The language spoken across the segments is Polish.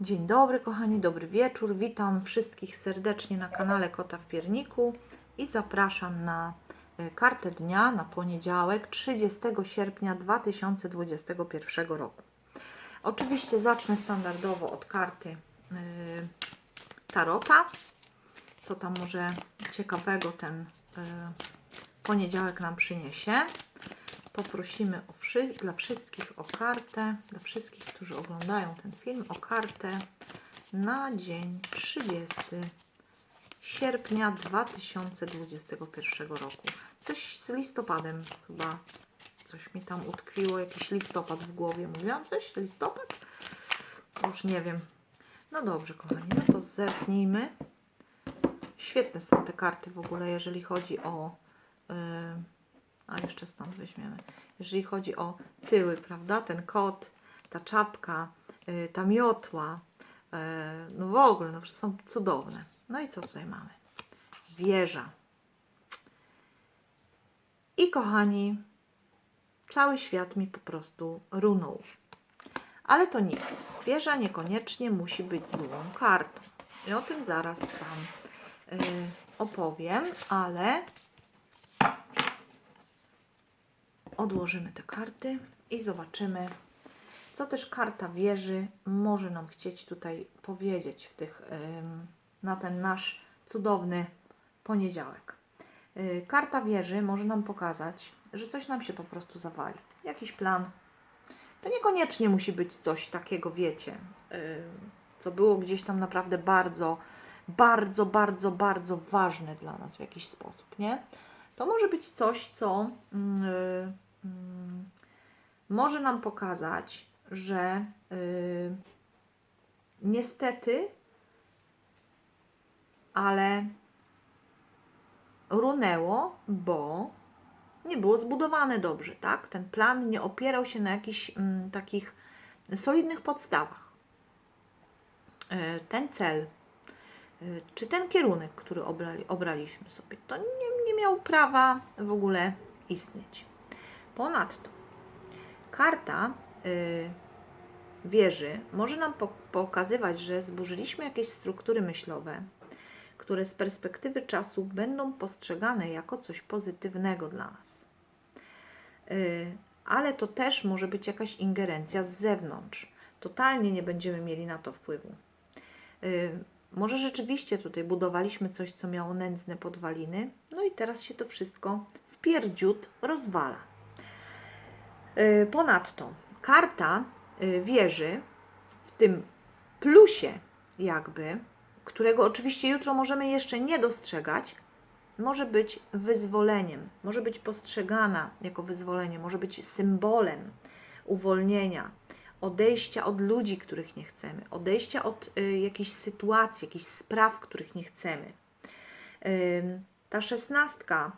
Dzień dobry, kochani, dobry wieczór. Witam wszystkich serdecznie na kanale Kota w Pierniku i zapraszam na e, kartę dnia na poniedziałek 30 sierpnia 2021 roku. Oczywiście zacznę standardowo od karty yy, Tarota. Co tam może ciekawego ten yy, poniedziałek nam przyniesie. Poprosimy o wszy dla wszystkich o kartę, dla wszystkich, którzy oglądają ten film, o kartę na dzień 30 sierpnia 2021 roku. Coś z listopadem chyba, coś mi tam utkwiło, jakiś listopad w głowie. Mówiłam coś? Listopad? Już nie wiem. No dobrze, kochani, no to zerknijmy. Świetne są te karty w ogóle, jeżeli chodzi o... Yy, a jeszcze stąd weźmiemy. Jeżeli chodzi o tyły, prawda? Ten kot, ta czapka, yy, ta miotła, yy, no w ogóle, no są cudowne. No i co tutaj mamy? Wieża. I kochani, cały świat mi po prostu runął. Ale to nic. Wieża niekoniecznie musi być złą kartą. I o tym zaraz Wam yy, opowiem, ale odłożymy te karty i zobaczymy, co też karta wieży może nam chcieć tutaj powiedzieć w tych, na ten nasz cudowny poniedziałek. Yy, karta wieży może nam pokazać, że coś nam się po prostu zawali. Jakiś plan. To niekoniecznie musi być coś takiego, wiecie, yy, co było gdzieś tam naprawdę bardzo, bardzo, bardzo, bardzo ważne dla nas w jakiś sposób, nie? To może być coś, co Mm, może nam pokazać, że yy, niestety, ale runęło, bo nie było zbudowane dobrze, tak? Ten plan nie opierał się na jakichś mm, takich solidnych podstawach. Yy, ten cel, yy, czy ten kierunek, który obrali, obraliśmy sobie, to nie, nie miał prawa w ogóle istnieć. Ponadto karta y, wieży może nam po pokazywać, że zburzyliśmy jakieś struktury myślowe, które z perspektywy czasu będą postrzegane jako coś pozytywnego dla nas. Y, ale to też może być jakaś ingerencja z zewnątrz. Totalnie nie będziemy mieli na to wpływu. Y, może rzeczywiście tutaj budowaliśmy coś, co miało nędzne podwaliny, no i teraz się to wszystko w pierdziut rozwala. Y, ponadto karta y, wieży w tym plusie jakby, którego oczywiście jutro możemy jeszcze nie dostrzegać, może być wyzwoleniem, może być postrzegana jako wyzwolenie, może być symbolem uwolnienia, odejścia od ludzi, których nie chcemy, odejścia od y, jakichś sytuacji, jakichś spraw, których nie chcemy. Y, ta szesnastka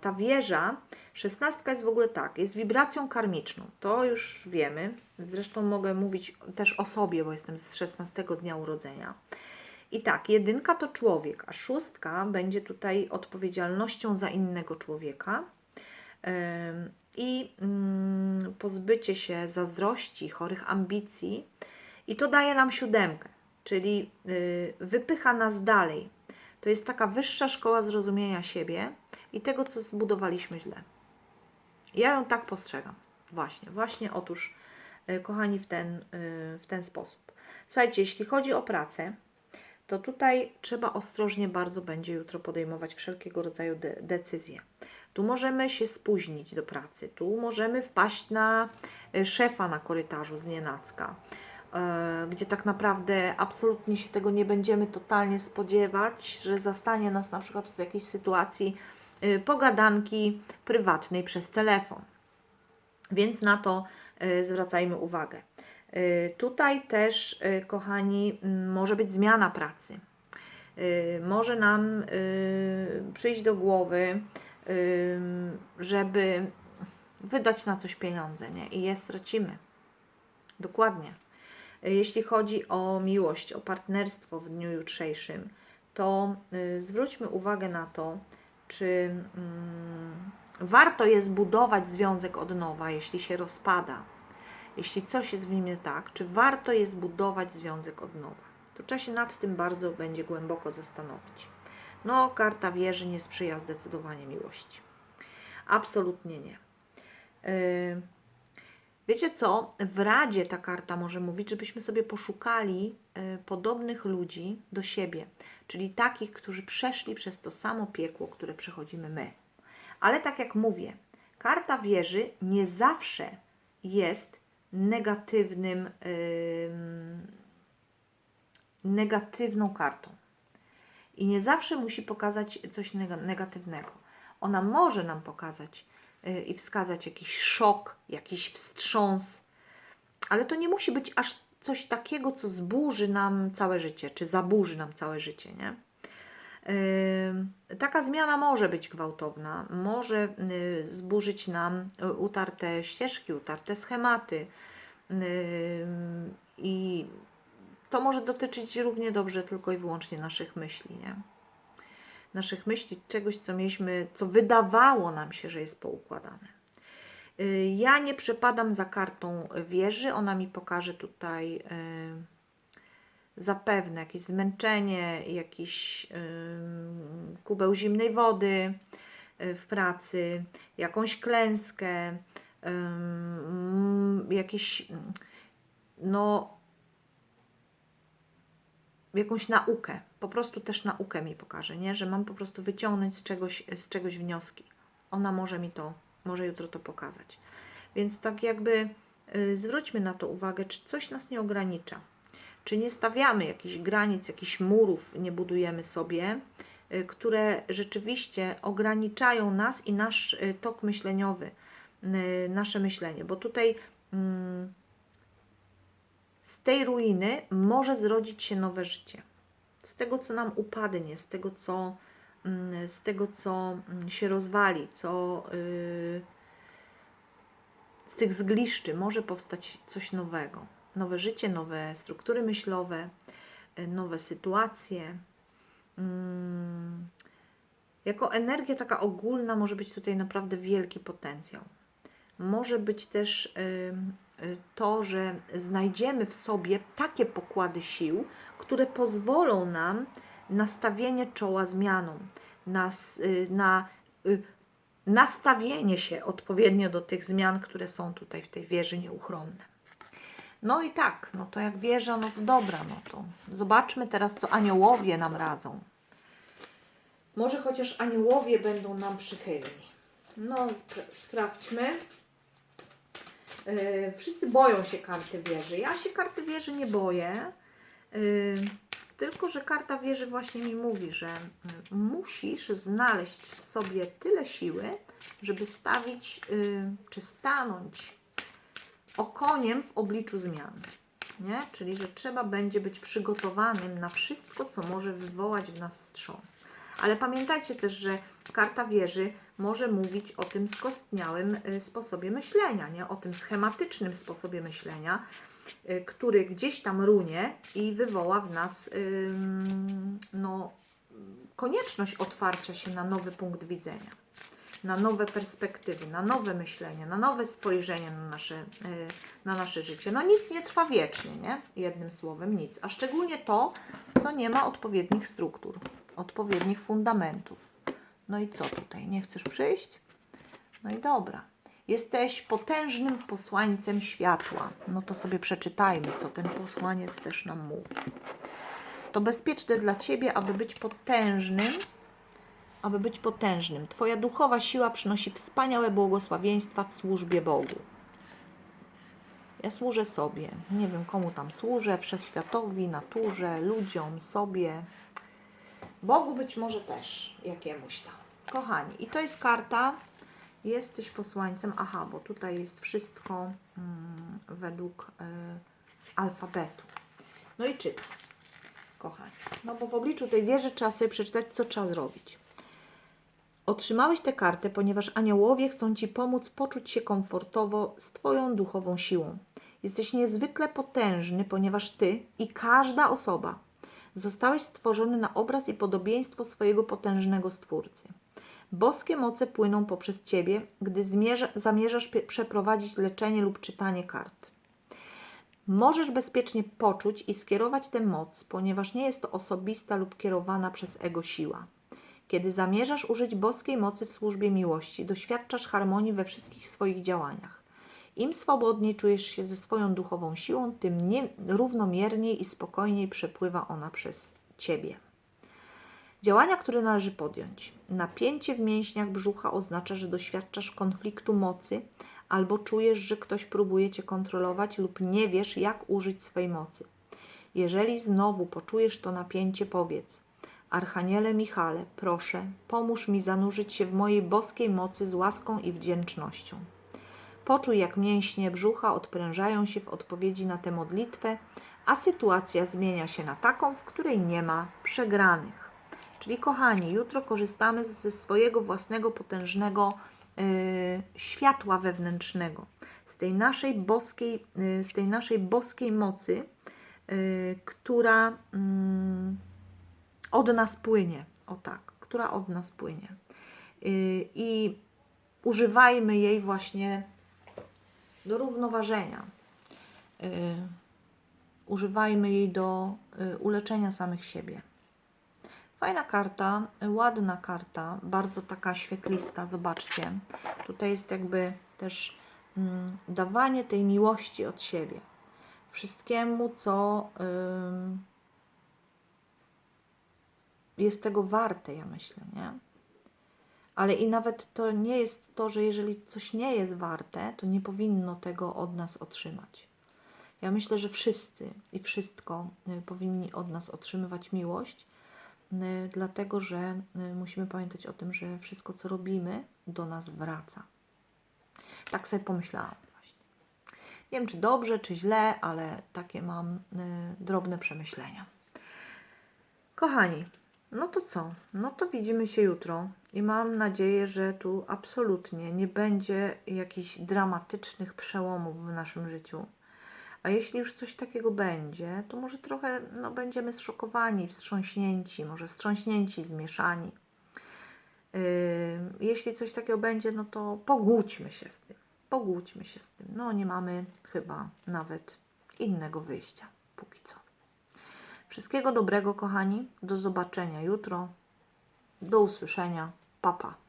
ta wieża, szesnastka jest w ogóle tak, jest wibracją karmiczną. To już wiemy. Zresztą mogę mówić też o sobie, bo jestem z 16 dnia urodzenia. I tak, jedynka to człowiek, a szóstka będzie tutaj odpowiedzialnością za innego człowieka. I mm, pozbycie się zazdrości, chorych ambicji. I to daje nam siódemkę, czyli y, wypycha nas dalej. To jest taka wyższa szkoła zrozumienia siebie, i tego, co zbudowaliśmy źle. Ja ją tak postrzegam. Właśnie, właśnie otóż, y, kochani, w ten, y, w ten sposób. Słuchajcie, jeśli chodzi o pracę, to tutaj trzeba ostrożnie bardzo będzie jutro podejmować wszelkiego rodzaju de decyzje. Tu możemy się spóźnić do pracy, tu możemy wpaść na y, szefa na korytarzu z nienacka, gdzie tak naprawdę absolutnie się tego nie będziemy totalnie spodziewać, że zastanie nas na przykład w jakiejś sytuacji, pogadanki prywatnej przez telefon. Więc na to y, zwracajmy uwagę. Y, tutaj też, kochani, może być zmiana pracy. Może nam przyjść do głowy, żeby wydać na coś pieniądze, nie? I je stracimy. Dokładnie. Jeśli chodzi o miłość, o partnerstwo w dniu jutrzejszym, to zwróćmy uwagę na to, czy mm, warto jest budować związek od nowa, jeśli się rozpada, jeśli coś jest w nim nie tak, czy warto jest budować związek od nowa. To trzeba się nad tym bardzo będzie głęboko zastanowić. No, karta wieży nie sprzyja zdecydowanie miłości. Absolutnie nie. Yy, Wiecie co? W Radzie ta karta może mówić, żebyśmy sobie poszukali y, podobnych ludzi do siebie, czyli takich, którzy przeszli przez to samo piekło, które przechodzimy my. Ale tak jak mówię, karta wieży nie zawsze jest negatywnym, ym, negatywną kartą. I nie zawsze musi pokazać coś neg- negatywnego. Ona może nam pokazać y, i wskazać jakiś szok, jakiś wstrząs, ale to nie musi być aż coś takiego, co zburzy nam całe życie, czy zaburzy nam całe życie, nie? Yy, Taka zmiana może być gwałtowna, może yy, zburzyć nam y, utarte ścieżki, utarte schematy. I to może dotyczyć równie dobrze tylko i wyłącznie naszych myśli, nie? Naszych myśli, czegoś, co mieliśmy, co wydawało nam się, że jest poukładane. Y, Ja nie przepadam za kartą wieży, ona mi pokaże tutaj y, zapewne jakieś zmęczenie, jakiś y, kubeł zimnej wody w pracy, jakąś klęskę, jakieś no jakąś naukę, po prostu też naukę mi pokaże, nie? że mam po prostu wyciągnąć z czegoś, z czegoś wnioski. Ona może mi to, może jutro to pokazać. Więc tak jakby y, zwróćmy na to uwagę, czy coś nas nie ogranicza. Czy nie stawiamy jakichś granic, jakichś murów, nie budujemy sobie, y, które rzeczywiście ograniczają nas i nasz y, tok myśleniowy, y, nasze myślenie. Bo tutaj mm, z tej ruiny może zrodzić się nowe życie. Z tego, co nam upadnie, z tego, co, mm, z tego, co mm, się rozwali, co yy, z tych zgliszczy może powstać coś nowego. Nowe życie, nowe struktury myślowe, y, nowe sytuacje. Mm, Jako energia taka ogólna może być tutaj naprawdę wielki potencjał. Może być też y, to, że znajdziemy w sobie takie pokłady sił, które pozwolą nam na stawienie czoła zmianom, na, y, na y, nastawienie się odpowiednio do tych zmian, które są tutaj w tej wieży nieuchronne. No i tak, no to jak wieża, no to dobra, no to zobaczmy teraz, co aniołowie nam radzą. Może chociaż aniołowie będą nam przychylni. No, spra- sprawdźmy. Yy, wszyscy boją się karty wieży. Ja się karty wieży nie boję. Yy, tylko, że karta wieży właśnie mi mówi, że y, musisz znaleźć w sobie tyle siły, żeby stawić yy, czy stanąć okoniem w obliczu zmian. Nie? Czyli, że trzeba będzie być przygotowanym na wszystko, co może wywołać w nas wstrząs. Ale pamiętajcie też, że karta wieży może mówić o tym skostniałym y, sposobie myślenia, nie? o tym schematycznym sposobie myślenia, y, który gdzieś tam runie i wywoła w nas no, konieczność otwarcia się na nowy punkt widzenia, na nowe perspektywy, na nowe myślenie, na nowe spojrzenie na nasze, y, na nasze życie. No nic nie trwa wiecznie, nie? Jednym słowem nic. A szczególnie to, co nie ma odpowiednich struktur, odpowiednich fundamentów. No i co tutaj? Nie chcesz przyjść? No i dobra. Jesteś potężnym posłańcem światła. No to sobie przeczytajmy, co ten posłaniec też nam mówi. To bezpieczne dla Ciebie, aby być potężnym, aby być potężnym. Twoja duchowa siła przynosi wspaniałe błogosławieństwa w służbie Bogu. Ja służę sobie. Nie wiem, komu tam służę, wszechświatowi, naturze, ludziom, sobie. Bogu być może też jakiemuś tam. Kochani, i to jest karta. Jesteś posłańcem. Aha, bo tutaj jest wszystko mm, według y, alfabetu. No i czytam, kochani. No bo w obliczu tej wieży trzeba sobie przeczytać, co trzeba zrobić. Otrzymałeś tę kartę, ponieważ aniołowie chcą Ci pomóc poczuć się komfortowo z Twoją duchową siłą. Jesteś niezwykle potężny, ponieważ Ty i każda osoba zostałeś stworzony na obraz i podobieństwo swojego potężnego Stwórcy. Boskie moce płyną poprzez Ciebie, gdy zmierza, zamierzasz przeprowadzić leczenie lub czytanie kart. Możesz bezpiecznie poczuć i skierować tę moc, ponieważ nie jest to osobista lub kierowana przez ego siła. Kiedy zamierzasz użyć boskiej mocy w służbie miłości, doświadczasz harmonii we wszystkich swoich działaniach. Im swobodniej czujesz się ze swoją duchową siłą, tym nie, równomierniej i spokojniej przepływa ona przez ciebie. Działania, które należy podjąć. Napięcie w mięśniach brzucha oznacza, że doświadczasz konfliktu mocy albo czujesz, że ktoś próbuje cię kontrolować lub nie wiesz, jak użyć swej mocy. Jeżeli znowu poczujesz to napięcie, powiedz: Archaniele Michale, proszę, pomóż mi zanurzyć się w mojej boskiej mocy z łaską i wdzięcznością. Poczuj, jak mięśnie brzucha odprężają się w odpowiedzi na tę modlitwę, a sytuacja zmienia się na taką, w której nie ma przegranych. Czyli, kochani, jutro korzystamy ze swojego własnego potężnego y, światła wewnętrznego, z tej naszej boskiej, y, z tej naszej boskiej mocy, y, która mm, od nas płynie. O tak, która od nas płynie. Y, I używajmy jej właśnie do równoważenia. Y, używajmy jej do y, uleczenia samych siebie. Fajna karta, ładna karta, bardzo taka świetlista, zobaczcie. Tutaj jest jakby też mm, dawanie tej miłości od siebie. Wszystkiemu, co ym, jest tego warte, ja myślę, nie? Ale i nawet to nie jest to, że jeżeli coś nie jest warte, to nie powinno tego od nas otrzymać. Ja myślę, że wszyscy i wszystko y, powinni od nas otrzymywać miłość, y, dlatego że y, musimy pamiętać o tym, że wszystko, co robimy, do nas wraca. Tak sobie pomyślałam właśnie. Nie wiem, czy dobrze, czy źle, ale takie mam drobne przemyślenia. Kochani, no to co? No to widzimy się jutro i mam nadzieję, że tu absolutnie nie będzie jakichś dramatycznych przełomów w naszym życiu. A jeśli już coś takiego będzie, to może trochę no, będziemy zszokowani, wstrząśnięci, może wstrząśnięci, zmieszani. Yy, jeśli coś takiego będzie, no to pogódźmy się z tym. Pogódźmy się z tym. No nie mamy chyba nawet innego wyjścia, póki co. Wszystkiego dobrego, kochani. Do zobaczenia jutro. Do usłyszenia. Papa. Pa.